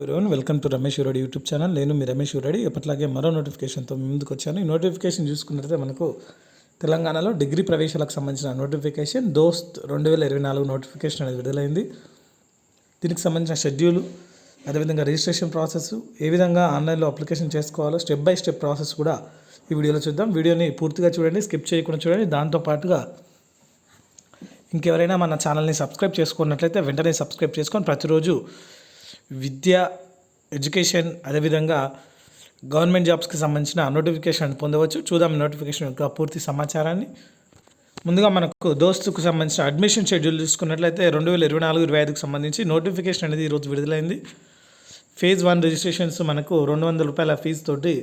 Everyone welcome to Ramesh Reddy YouTube channel నేను మీ రమేష్ రెడ్డి ఎప్పటిలాగే మరో నోటిఫికేషన్తో ముందుకు వచ్చాను. ఈ నోటిఫికేషన్ చూసుకున్నట్లయితే మనకు తెలంగాణలో డిగ్రీ ప్రవేశాలకు సంబంధించిన నోటిఫికేషన్ దోస్త్ రెండు వేల ఇరవై నాలుగు నోటిఫికేషన్ అనేది విడుదలైంది. దీనికి సంబంధించిన షెడ్యూల్ అదేవిధంగా రిజిస్ట్రేషన్ ప్రాసెస్ ఏ విధంగా ఆన్లైన్లో అప్లికేషన్ చేసుకోవాలో స్టెప్ బై స్టెప్ ప్రాసెస్ కూడా ఈ వీడియోలో చూద్దాం. వీడియోని పూర్తిగా చూడండి స్కిప్ చేయకుండా చూడండి. దాంతోపాటుగా ఇంకెవరైనా మన ఛానల్ని సబ్స్క్రైబ్ చేసుకున్నట్లయితే వెంటనే సబ్స్క్రైబ్ చేసుకొని ప్రతిరోజు విద్య ఎడ్యుకేషన్ అదేవిధంగా గవర్నమెంట్ జాబ్స్కి సంబంధించిన నోటిఫికేషన్ పొందవచ్చు. చూద్దాం నోటిఫికేషన్ యొక్క పూర్తి సమాచారాన్ని. ముందుగా మనకు దోస్తుకు సంబంధించిన అడ్మిషన్ షెడ్యూల్ చూసుకున్నట్లయితే రెండు వేల ఇరవై నాలుగు ఇరవై ఐదుకు సంబంధించి నోటిఫికేషన్ అనేది ఈరోజు విడుదలైంది. ఫేజ్ వన్ రిజిస్ట్రేషన్స్ మనకు రెండు వందల రూపాయల ఫీజు తోటి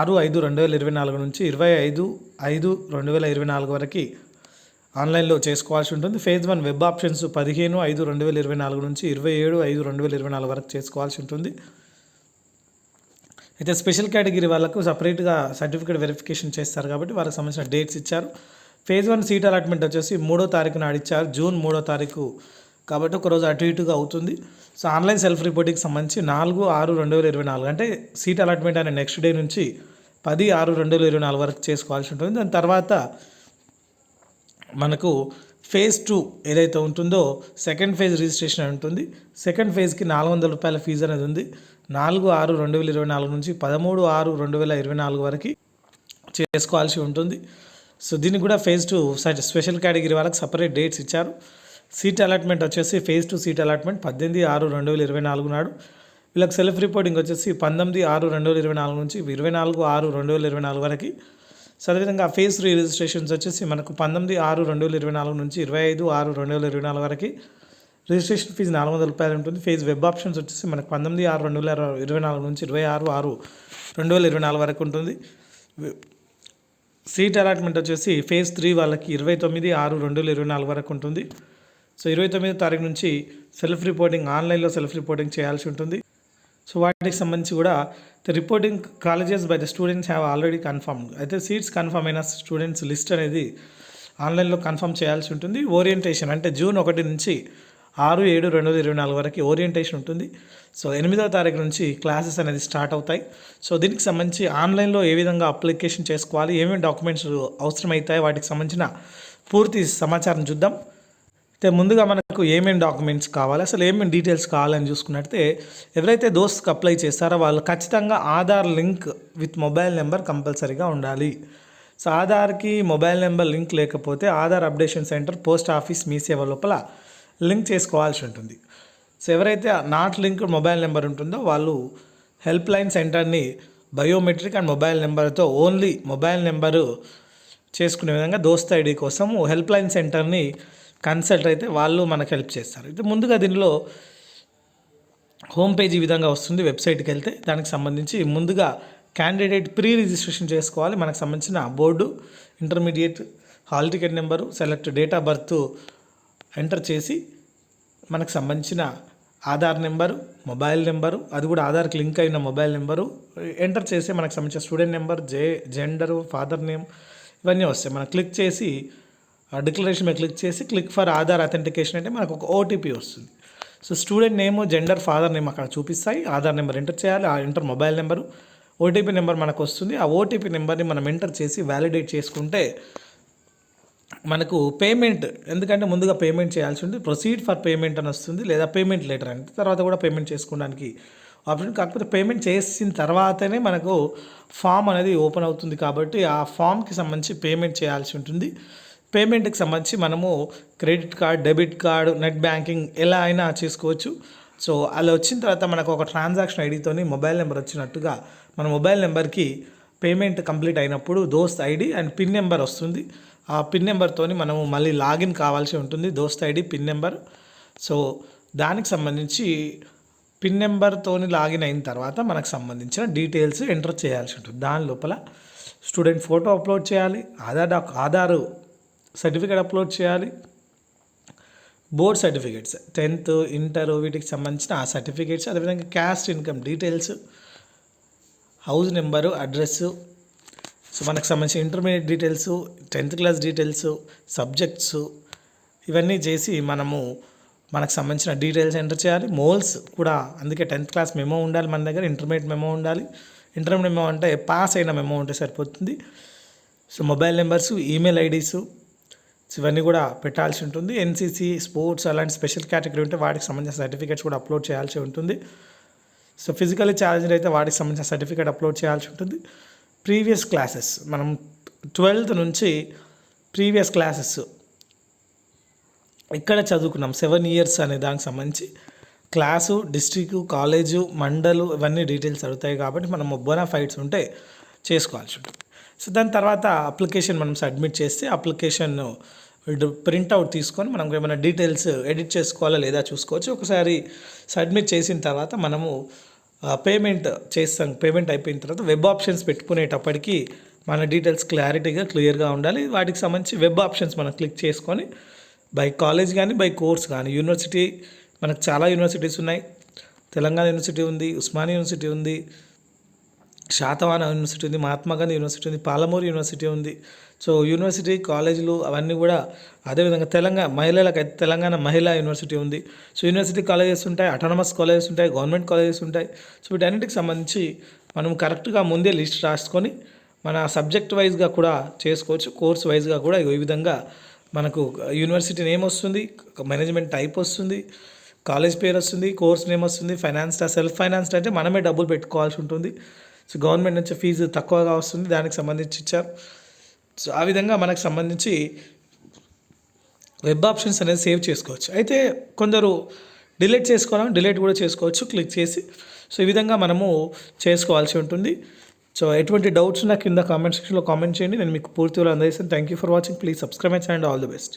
ఆరు ఐదు రెండు వేల ఇరవై నాలుగు నుంచి ఇరవై ఐదు ఐదు రెండు వేల ఇరవై నాలుగు వరకు ఆన్లైన్లో చేసుకోవాల్సి ఉంటుంది. ఫేజ్ వన్ వెబ్ ఆప్షన్స్ పదిహేను ఐదు రెండు వేల ఇరవై నాలుగు నుంచి ఇరవై ఏడు ఐదు రెండు వేల ఇరవై నాలుగు వరకు చేసుకోవాల్సి ఉంటుంది. అయితే స్పెషల్ కేటగిరీ వాళ్ళకు సపరేట్గా సర్టిఫికేట్ వెరిఫికేషన్ చేస్తారు కాబట్టి వాళ్ళకి సంబంధించిన డేట్స్ ఇచ్చారు. ఫేజ్ వన్ సీట్ అలాట్మెంట్ వచ్చేసి మూడో తారీఖు నాడు ఇచ్చారు. జూన్ మూడో తారీఖు కాబట్టి ఒకరోజు అటు ఇటుగా అవుతుంది. సో ఆన్లైన్ సెల్ఫ్ రిపోర్టింగ్కి సంబంధించి నాలుగు ఆరు రెండు వేల ఇరవై నాలుగు అంటే సీట్ అలాట్మెంట్ అనే నెక్స్ట్ డే నుంచి పది ఆరు రెండు వేల ఇరవై నాలుగు వరకు చేసుకోవాల్సి ఉంటుంది. దాని తర్వాత మనకు ఫేజ్ టూ ఏదైతే ఉంటుందో సెకండ్ ఫేజ్ రిజిస్ట్రేషన్ ఉంటుంది. సెకండ్ ఫేజ్కి నాలుగు వందల రూపాయల ఫీజు అనేది ఉంది. నాలుగు ఆరు రెండు వేల ఇరవై నాలుగు నుంచి పదమూడు ఆరు రెండు వేల ఇరవై నాలుగు వరకు చేసుకోవాల్సి ఉంటుంది. సో దీనికి కూడా ఫేజ్ టూ స్పెషల్ కేటగిరీ వాళ్ళకి సపరేట్ డేట్స్ ఇచ్చారు. సీట్ అలాట్మెంట్ వచ్చేసి ఫేజ్ టూ సీట్ అలాట్మెంట్ పద్దెనిమిది ఆరు రెండు వేల ఇరవై నాలుగు నాడు. వీళ్ళకి సెల్ఫ్ రిపోర్టింగ్ వచ్చేసి పంతొమ్మిది ఆరు రెండు వేల ఇరవై నాలుగు నుంచి ఇరవై నాలుగు ఆరు రెండు వేల ఇరవై నాలుగు వరకు సో అదేవిధంగా ఫేస్ త్రీ రిజిస్ట్రేషన్స్ వచ్చేసి మనకు పంతొమ్మిది ఆరు రెండు వేల ఇరవై నాలుగు నుంచి ఇరవై ఐదు ఆరు రెండు వేల ఇరవై నాలుగు వరకు రిజిస్ట్రేషన్ ఫీజు నాలుగు వందల రూపాయలు ఉంటుంది. ఫేజ్ వెబ్ ఆప్షన్స్ వచ్చేసి మనకు పంతొమ్మిది ఆరు రెండు వేల ఇరవై నాలుగు నుంచి ఇరవై ఆరు ఆరు రెండు వేల ఇరవై నాలుగు వరకు ఉంటుంది. సీట్ అలాట్మెంట్ వచ్చేసి ఫేజ్ త్రీ వాళ్ళకి ఇరవై తొమ్మిది ఆరు రెండు వేల ఇరవై నాలుగు వరకు ఉంటుంది. సో ఇరవై తొమ్మిది తారీఖు నుంచి సెల్ఫ్ రిపోర్టింగ్ ఆన్లైన్లో సెల్ఫ్ రిపోర్టింగ్ చేయాల్సి ఉంటుంది. సో వాటికి సంబంధించి కూడా the reporting colleges by the students have already confirm అయితే సీట్స్ కన్ఫర్మ్ అయిన స్టూడెంట్స్ లిస్ట్ అనేది ఆన్లైన్లో కన్ఫర్మ్ చేయాల్సి ఉంటుంది. ఓరియంటేషన్ అంటే జూన్ ఒకటి నుంచి ఆరు ఏడు రెండు వేల ఇరవై నాలుగు వరకు ఓరియంటేషన్ ఉంటుంది. సో ఎనిమిదవ తారీఖు నుంచి క్లాసెస్ అనేది స్టార్ట్ అవుతాయి. సో దీనికి సంబంధించి ఆన్లైన్లో ఏ విధంగా అప్లికేషన్ చేసుకోవాలి ఏమేమి డాక్యుమెంట్స్ అవసరమవుతాయి వాటికి సంబంధించిన పూర్తి సమాచారం చూద్దాం. అయితే ముందుగా మనకు ఏమేమి డాక్యుమెంట్స్ కావాలి అసలు ఏమేమి డీటెయిల్స్ కావాలని చూసుకున్నట్టే ఎవరైతే దోస్త్కి అప్లై చేస్తారో వాళ్ళు ఖచ్చితంగా Aadhaar link with mobile number కంపల్సరీగా ఉండాలి. సో ఆధార్కి మొబైల్ నెంబర్ లింక్ లేకపోతే Aadhaar updation centre post office Mee Seva లోపల లింక్ చేసుకోవాల్సి ఉంటుంది. సో ఎవరైతే నాట్ లింక్ మొబైల్ నెంబర్ ఉంటుందో వాళ్ళు హెల్ప్ లైన్ సెంటర్ని బయోమెట్రిక్ అండ్ మొబైల్ నెంబర్తో ఓన్లీ మొబైల్ నెంబరు చేసుకునే విధంగా దోస్త్ ఐడి కోసం హెల్ప్ లైన్ సెంటర్ని కన్సల్ట్ అయితే వాళ్ళు మనకు హెల్ప్ చేస్తారు. అయితే ముందుగా దీనిలో హోమ్ పేజ్ ఈ విధంగా వస్తుంది వెబ్సైట్కి వెళ్తే దానికి సంబంధించి ముందుగా క్యాండిడేట్ ప్రీ రిజిస్ట్రేషన్ చేసుకోవాలి. మనకు సంబంధించిన board intermediate hall ticket number select date of birth enter చేసి మనకు సంబంధించిన ఆధార్ నెంబరు మొబైల్ నెంబరు అది కూడా ఆధార్కి లింక్ అయిన మొబైల్ నెంబరు ఎంటర్ చేసి మనకు సంబంధించిన స్టూడెంట్ నెంబర్ జే జెండరు ఫాదర్ నేమ్ ఇవన్నీ వస్తాయి. మనం క్లిక్ చేసి డిక్లరేషన్ మీద క్లిక్ చేసి క్లిక్ ఫర్ ఆధార్ అథెంటికేషన్ అంటే మనకు ఒక ఓటీపీ వస్తుంది. So student name gender father name అక్కడ చూపిస్తాయి. ఆధార్ నెంబర్ ఎంటర్ చేయాలి. ఆ enter mobile number OTP number మనకు వస్తుంది. ఆ ఓటీపీ నెంబర్ని మనం ఎంటర్ చేసి వ్యాలిడేట్ చేసుకుంటే మనకు పేమెంట్ ఎందుకంటే ముందుగా పేమెంట్ చేయాల్సి ఉంది ప్రొసీడ్ ఫర్ పేమెంట్ అని వస్తుంది లేదా పేమెంట్ లెటర్ అని. తర్వాత కూడా పేమెంట్ చేసుకోవడానికి ఆప్షన్. కాకపోతే పేమెంట్ చేసిన తర్వాతనే మనకు ఫామ్ అనేది ఓపెన్ అవుతుంది కాబట్టి ఆ ఫామ్కి సంబంధించి పేమెంట్ చేయాల్సి ఉంటుంది. పేమెంట్కి సంబంధించి మనము credit card debit card net banking ఎలా అయినా చేసుకోవచ్చు. సో అలా వచ్చిన తర్వాత మనకు ఒక ట్రాన్సాక్షన్ ఐడితోని మొబైల్ నెంబర్ వచ్చినట్టుగా మన మొబైల్ నెంబర్కి పేమెంట్ కంప్లీట్ అయినప్పుడు దోస్త్ ఐడి అండ్ పిన్ నెంబర్ వస్తుంది. ఆ పిన్ నెంబర్తోని మనము మళ్ళీ లాగిన్ కావాల్సి ఉంటుంది దోస్త్ ఐడి పిన్ నెంబర్. సో దానికి సంబంధించి పిన్ నెంబర్తో లాగిన్ అయిన తర్వాత మనకు సంబంధించిన డీటెయిల్స్ ఎంటర్ చేయాల్సి ఉంటుంది. దాని లోపల స్టూడెంట్ ఫోటో అప్లోడ్ చేయాలి ఆధార్ డాక్ ఆధారు సర్టిఫికేట్ అప్లోడ్ చేయాలి. బోర్డ్ సర్టిఫికేట్స్ టెన్త్ ఇంటర్ వీటికి సంబంధించిన ఆ సర్టిఫికేట్స్ అదేవిధంగా caste income details house number address so మనకు సంబంధించిన intermediate details tenth class details subjects ఇవన్నీ చేసి మనము మనకు సంబంధించిన డీటెయిల్స్ ఎంటర్ చేయాలి. మోల్స్ కూడా అందుకే టెన్త్ క్లాస్ మెమో ఉండాలి మన దగ్గర ఇంటర్మీడియట్ మెమో ఉండాలి. ఇంటర్మీడియట్ మెమో అంటే పాస్ అయిన మెమో ఉంటే సరిపోతుంది. So mobile numbers email IDs ఇవన్నీ కూడా పెట్టాల్సి ఉంటుంది. ఎన్సీసీ స్పోర్ట్స్ అలాంటి స్పెషల్ కేటగిరీ ఉంటే వాటికి సంబంధించిన సర్టిఫికేట్స్ కూడా అప్లోడ్ చేయాల్సి ఉంటుంది. సో ఫిజికల్లీ ఛాలెంజ్ అయితే వాటికి సంబంధించిన సర్టిఫికేట్ అప్లోడ్ చేయాల్సి ఉంటుంది. ప్రీవియస్ క్లాసెస్ మనం ట్వెల్త్ నుంచి ప్రీవియస్ క్లాసెస్ ఇక్కడ చదువుకున్నాం. సెవెన్ ఇయర్స్ అనే దానికి సంబంధించి క్లాసు డిస్ట్రిక్ట్ కాలేజు మండలు ఇవన్నీ డీటెయిల్స్ అడుగుతాయి కాబట్టి మనం బోనా ఫైట్స్ ఉంటే చేసుకోవాల్సి ఉంటుంది. సో దాని తర్వాత అప్లికేషన్ మనం సబ్మిట్ చేస్తే అప్లికేషన్ ప్రింట్అవుట్ తీసుకొని మనం ఏమైనా డీటెయిల్స్ ఎడిట్ చేసుకోవాలా లేదా చూసుకోవచ్చు. ఒకసారి సబ్మిట్ చేసిన తర్వాత మనము పేమెంట్ చేస్తాం. పేమెంట్ అయిపోయిన తర్వాత వెబ్ ఆప్షన్స్ పెట్టుకునేటప్పటికి మన డీటెయిల్స్ క్లారిటీగా క్లియర్గా ఉండాలి. వాటికి సంబంధించి వెబ్ ఆప్షన్స్ మనం క్లిక్ చేసుకొని బై కాలేజ్ కానీ బై కోర్స్ కానీ. యూనివర్సిటీ మనకు చాలా యూనివర్సిటీస్ ఉన్నాయి. తెలంగాణ యూనివర్సిటీ ఉంది ఉస్మానియా యూనివర్సిటీ ఉంది శాతవాన యూనివర్సిటీ ఉంది మహాత్మా గాంధీ యూనివర్సిటీ ఉంది పాలమూరు యూనివర్సిటీ ఉంది. సో యూనివర్సిటీ కాలేజీలు అవన్నీ కూడా అదేవిధంగా తెలంగాణ మహిళలకు అయితే తెలంగాణ మహిళా యూనివర్సిటీ ఉంది. సో యూనివర్సిటీ కాలేజెస్ ఉంటాయి అటానమస్ కాలేజెస్ ఉంటాయి గవర్నమెంట్ కాలేజెస్ ఉంటాయి. సో వీటన్నిటికి సంబంధించి మనం కరెక్ట్గా ముందే లిస్ట్ రాసుకొని మన సబ్జెక్ట్ వైజ్గా కూడా చేసుకోవచ్చు కోర్స్ వైజ్గా కూడా ఈ విధంగా మనకు యూనివర్సిటీ నేమ్ వస్తుంది మేనేజ్మెంట్ టైప్ వస్తుంది కాలేజ్ పేరు వస్తుంది కోర్స్ నేమ్ వస్తుంది ఫైనాన్స్ సెల్ఫ్ ఫైనాన్స్ అంటే మనమే డబ్బులు పెట్టుకోవాల్సి ఉంటుంది. సో గవర్నమెంట్ నుంచి ఫీజు తక్కువగా వస్తుంది. దానికి సంబంధించి ఇచ్చారు. సో ఆ విధంగా మనకు సంబంధించి వెబ్ ఆప్షన్స్ అనేది సేవ్ చేసుకోవచ్చు. అయితే కొందరు డిలీట్ చేసుకోవాలని డిలీట్ కూడా చేసుకోవచ్చు. క్లిక్ చేసి. సో ఈ విధంగా మనము చేసుకోవాల్సి ఉంటుంది. సో ఎటువంటి డౌట్స్ ఉన్నా కింద కామెంట్ సెక్షన్లో కామెంట్ చేయండి. నేను మీకు పూర్తి అందజేస్తాను. Thank you for watching please subscribe and channel all the best